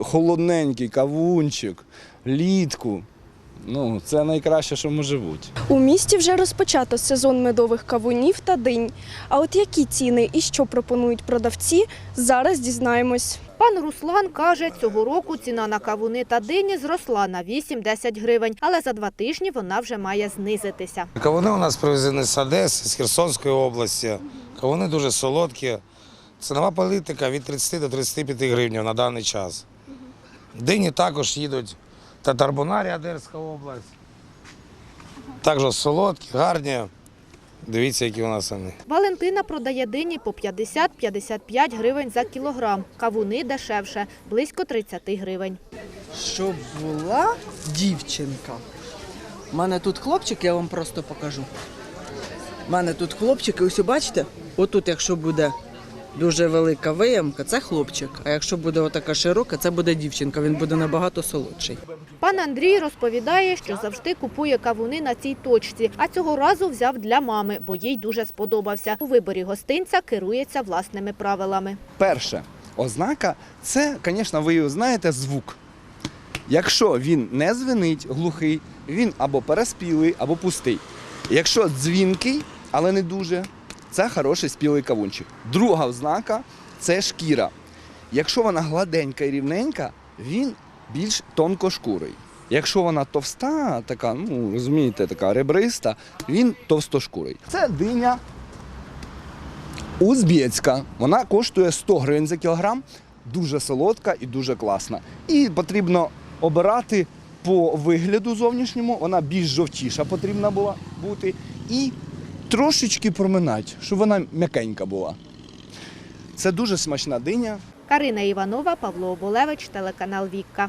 Холодненький кавунчик, літку. Ну, це найкраще, що може бути. У місті вже розпочато сезон медових кавунів та динь. А от які ціни і що пропонують продавці, зараз дізнаємось. Пан Руслан каже, цього року ціна на кавуни та дині зросла на 8-10 гривень, але за два тижні вона вже має знизитися. Кавуни у нас привезені з Одеси, з Херсонської області. Кавуни дуже солодкі. Цінова політика від 30 до 35 гривень на даний час. Дині також їдуть Татарбунарі, Одеська область. Також солодкі, гарні. Дивіться, які у нас вони. Валентина продає дині по 50-55 гривень за кілограм. Кавуни дешевше, близько 30 гривень. щоб була дівчинка. У мене тут хлопчик, я вам просто покажу. У мене тут хлопчик, і ось бачите, отут, якщо буде дуже велика виямка, це хлопчик. А якщо буде отака широка, це буде дівчинка. Він буде набагато солодший. Пан Андрій розповідає, що завжди купує кавуни на цій точці, а цього разу взяв для мами, бо їй дуже сподобався. У виборі гостинця керується власними правилами. Перше, ознака це, звісно, ви його знаєте, звук. Якщо він не звенить, глухий, він або переспілий, або пустий. Якщо дзвінкий, але не дуже, це хороший спілий кавунчик. Друга ознака це шкіра. Якщо вона гладенька і рівненька, він більш тонкошкурий. Якщо вона товста, така, ну розумієте, така ребриста, він товстошкурий. Це диня Узбецька. Вона коштує 100 гривень за кілограм, дуже солодка і дуже класна. І потрібно обирати по вигляду зовнішньому, вона більш жовтіша потрібна була бути. І трошечки проминати, щоб вона м'якенька була. Це дуже смачна диня. Карина Іванова, Павло Оболевич, телеканал Вікка.